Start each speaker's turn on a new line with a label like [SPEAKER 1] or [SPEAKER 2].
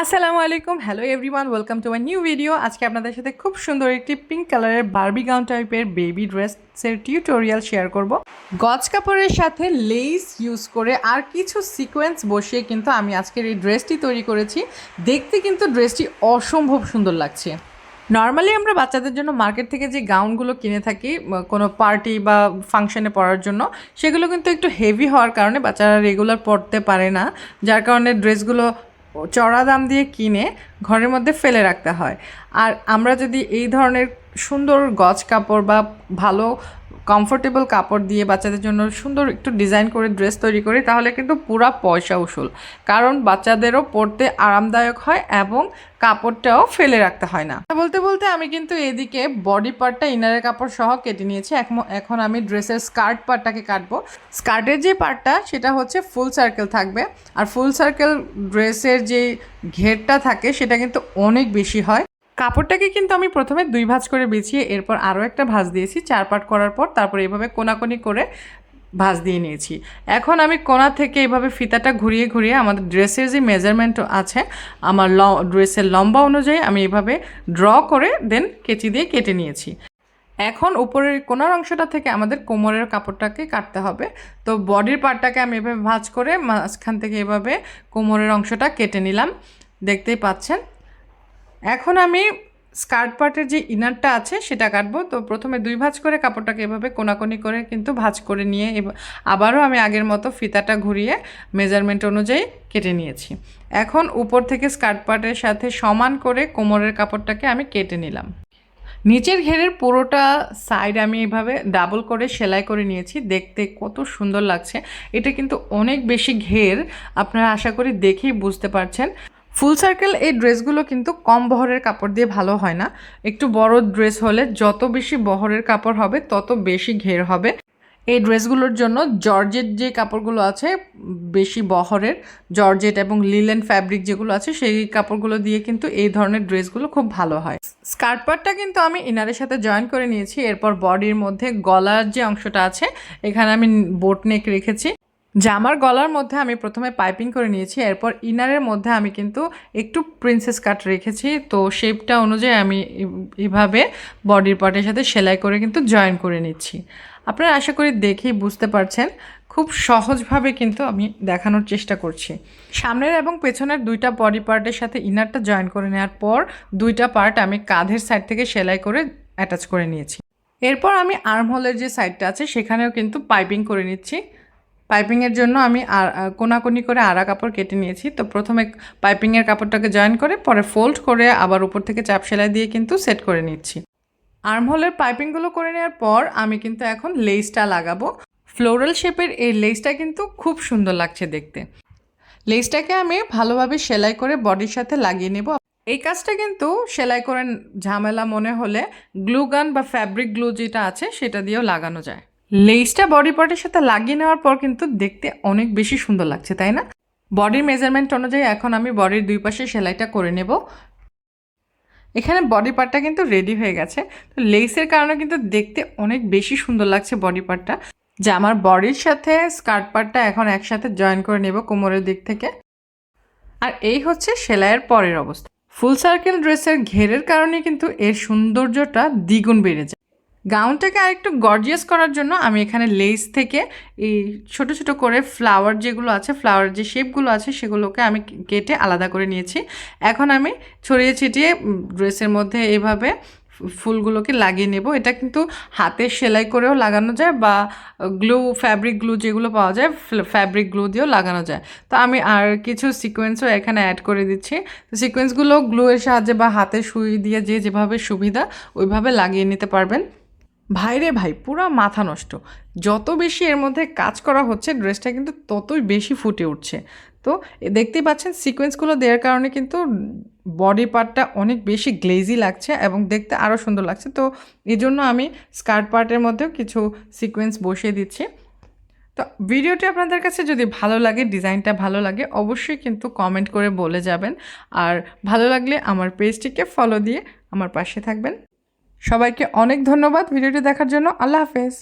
[SPEAKER 1] আসসালামু আলাইকুম। Hello everyone welcome to my new video আজকে আপনাদের সাথে খুব সুন্দর একটি পিঙ্ক কালারের বার্বি গাউন টাইপের বেবি ড্রেসের টিউটোরিয়াল শেয়ার করব। গজ কাপড়ের সাথে লেস ইউজ করে আর কিছু সিকোয়েন্স বসিয়ে কিন্তু আমি আজকের এই ড্রেসটি তৈরি করেছি। দেখতে কিন্তু ড্রেসটি অসম্ভব সুন্দর লাগছে। নর্মালি আমরা বাচ্চাদের জন্য মার্কেট থেকে যে গাউনগুলো কিনে থাকি কোনো পার্টি বা ফাংশনে পরার জন্য, সেগুলো কিন্তু একটু হেভি হওয়ার কারণে বাচ্চারা রেগুলার পরতে পারে না। যার কারণে ড্রেসগুলো চড়া দাম দিয়ে কিনে ঘরের মধ্যে ফেলে রাখতে হয়। আর আমরা যদি এই ধরনের সুন্দর গজ কাপড় বা ভালো কমফোর্টেবল কাপড় দিয়ে বাচ্চাদের জন্য সুন্দর একটু ডিজাইন করে ড্রেস তৈরি করি, তাহলে কিন্তু পুরা পয়সা উসুল। কারণ বাচ্চাদেরও পরতে আরামদায়ক হয় এবং কাপড়টাও ফেলে রাখতে হয় না। বলতে বলতে আমি কিন্তু এদিকে বডি পার্টটা ইনারের কাপড় সহ কেটে নিয়েছি। এখন আমি ড্রেসের স্কার্ট পার্টটাকে কাটবো। স্কার্টের যে পার্টটা সেটা হচ্ছে ফুল সার্কেল থাকবে। আর ফুল সার্কেল ড্রেসের যে ঘেরটা থাকে, সেটা কিন্তু অনেক বেশি হয়। কাপড়টাকে কিন্তু আমি প্রথমে দুই ভাঁজ করে বিছিয়ে এরপর আরও একটা ভাঁজ দিয়েছি। চার পাট করার পর তারপর এভাবে কোনাকুনি করে ভাঁজ দিয়ে নিয়েছি। এখন আমি কোনা থেকে এভাবে ফিতাটা ঘুরিয়ে ঘুরিয়ে আমাদের ড্রেসের যে মেজারমেন্ট আছে, আমার ল ড্রেসের লম্বা অনুযায়ী আমি এভাবে ড্র করে দেন কেচি দিয়ে কেটে নিয়েছি। এখন উপরের কোনার অংশটা থেকে আমাদের কোমরের কাপড়টাকে কাটতে হবে। তো বডির পার্টটাকে আমি এভাবে ভাঁজ করে মাঝখান থেকে এভাবে কোমরের অংশটা কেটে নিলাম। দেখতেই পাচ্ছেন? এখন আমি স্কার্ট পার্টের যে ইনারটা আছে সেটা কাটবো। তো প্রথমে দুই ভাঁজ করে কাপড়টাকে এভাবে কোনাকুনি করে কিন্তু ভাঁজ করে নিয়ে আবারও আমি আগের মতো ফিতাটা ঘুরিয়ে মেজারমেন্ট অনুযায়ী কেটে নিয়েছি। এখন উপর থেকে স্কার্ট পার্টের সাথে সমান করে কোমরের কাপড়টাকে আমি কেটে নিলাম। নিচের ঘেরের পুরোটা সাইড আমি এভাবে ডাবল করে সেলাই করে নিয়েছি। দেখতে কত সুন্দর লাগছে। এটা কিন্তু অনেক বেশি ঘের। আপনারা আশা করি দেখেই বুঝতে পারছেন। ফুল সার্কেল এই ড্রেসগুলো কিন্তু কম বহরের কাপড় দিয়ে ভালো হয় না। একটু বড় ড্রেস হলে যত বেশি বহরের কাপড় হবে, তত বেশি ঘের হবে। এই ড্রেসগুলোর জন্য জর্জেট যে কাপড়গুলো আছে, বেশি বহরের, জর্জেট এবং লিলেন ফ্যাব্রিক যেগুলো আছে, সেই কাপড়গুলো দিয়ে কিন্তু এই ধরনের ড্রেসগুলো খুব ভালো হয়। স্কার্ট পার্টটা কিন্তু আমি ইনারের সাথে জয়েন করে নিয়েছি। এরপর বডির মধ্যে গলার যে অংশটা আছে, এখানে আমি বোট নেক রেখেছি। জামার গলার মধ্যে আমি প্রথমে পাইপিং করে নিয়েছি, এরপর ইনারের মধ্যে আমি কিন্তু একটু প্রিন্সেস কাট রেখেছি। তো শেপটা অনুযায়ী আমি এভাবে বডির পার্টের সাথে সেলাই করে কিন্তু জয়েন করে নিচ্ছি। আপনারা আশা করি দেখেই বুঝতে পারছেন, খুব সহজভাবে কিন্তু আমি দেখানোর চেষ্টা করছি। সামনের এবং পেছনের দুইটা বডি পার্টের সাথে ইনারটা জয়েন করে নেওয়ার পর দুইটা পার্ট আমি কাঁধের সাইড থেকে সেলাই করে অ্যাটাচ করে নিয়েছি। এরপর আমি আর্মহোলের যে সাইডটা আছে, সেখানেও কিন্তু পাইপিং করে নিচ্ছি। পাইপিংয়ের জন্য আমি আর কোনাকুনি করে আড়া কাপড় কেটে নিয়েছি। তো প্রথমে পাইপিংয়ের কাপড়টাকে জয়েন করে, পরে ফোল্ড করে আবার উপর থেকে চাপ সেলাই দিয়ে কিন্তু সেট করে নিচ্ছি। আর্মহোলের পাইপিংগুলো করে নেওয়ার পর আমি কিন্তু এখন লেসটা লাগাবো। ফ্লোরাল শেপের এই লেসটা কিন্তু খুব সুন্দর লাগছে দেখতে। লেসটাকে আমি ভালোভাবে সেলাই করে বডির সাথে লাগিয়ে নেব। এই কাজটা কিন্তু সেলাই করে ঝামেলা মনে হলে গ্লু গান বা ফ্যাব্রিক গ্লু যেটা আছে সেটা দিয়েও লাগানো যায়। লেসটা বডি পার্টের সাথে লাগিয়ে নেওয়ার পর কিন্তু দেখতে অনেক বেশি সুন্দর লাগছে, তাই না? বডির মেজারমেন্ট অনুযায়ী এখন আমি বডির দুই পাশে সেলাইটা করে নেব। এখানে বডি পার্টটা কিন্তু রেডি হয়ে গেছে। তো লেসের কারণে কিন্তু দেখতে অনেক বেশি সুন্দর লাগছে বডি পার্টটা যে আমার বডির সাথে স্কার্ট পার্টটা এখন একসাথে জয়েন করে নেব কোমরের দিক থেকে। আর এই হচ্ছে সেলাইয়ের পরের অবস্থা। ফুল সার্কেল ড্রেসের ঘেরের কারণে কিন্তু এর সৌন্দর্যটা দ্বিগুণ বেড়ে যায়। গাউনটাকে আরেকটু গর্জিয়াস করার জন্য আমি এখানে লেস থেকে এই ছোট ছোট করে ফ্লাওয়ার যেগুলো আছে ফ্লাওয়ার যে শেপগুলো আছে সেগুলোকে আমি কেটে আলাদা করে নিয়েছি। এখন আমি ছড়িয়ে ছিটিয়ে ড্রেসের মধ্যে এভাবে ফুলগুলোকে লাগিয়ে নেব। এটা কিন্তু হাতে সেলাই করেও লাগানো যায় বা গ্লু ফ্যাব্রিক গ্লু যেগুলো পাওয়া যায় ফ্যাব্রিক গ্লু দিয়েও লাগানো যায়। তো আমি আর কিছু সিকোয়েন্সও এখানে অ্যাড করে দিচ্ছি। তো সিকোয়েন্সগুলো গ্লুয়ের সাহায্যে বা হাতে সুই দিয়ে যে যেভাবে সুবিধা, ওইভাবে লাগিয়ে নিতে পারবেন। ভাইরে ভাই, পুরো মাথা নষ্ট। যত বেশি এর মধ্যে কাজ করা হচ্ছে ড্রেসটা কিন্তু ততই বেশি ফুটে উঠছে। তো দেখতেই পাচ্ছেন সিকোয়েন্সগুলো দেওয়ার কারণে কিন্তু বডি পার্টটা অনেক বেশি গ্লেজি লাগছে এবং দেখতে আরও সুন্দর লাগছে। তো এই জন্য আমি স্কার্ট পার্টের মধ্যেও কিছু সিকোয়েন্স বসিয়ে দিচ্ছি। তো ভিডিওটি আপনাদের কাছে যদি ভালো লাগে, ডিজাইনটা ভালো লাগে, অবশ্যই কিন্তু কমেন্ট করে বলে যাবেন। আর ভালো লাগলে আমার পেজটিকে ফলো দিয়ে আমার পাশে থাকবেন। সবাইকে অনেক ধন্যবাদ ভিডিওটি দেখার জন্য। আল্লাহ হাফেজ।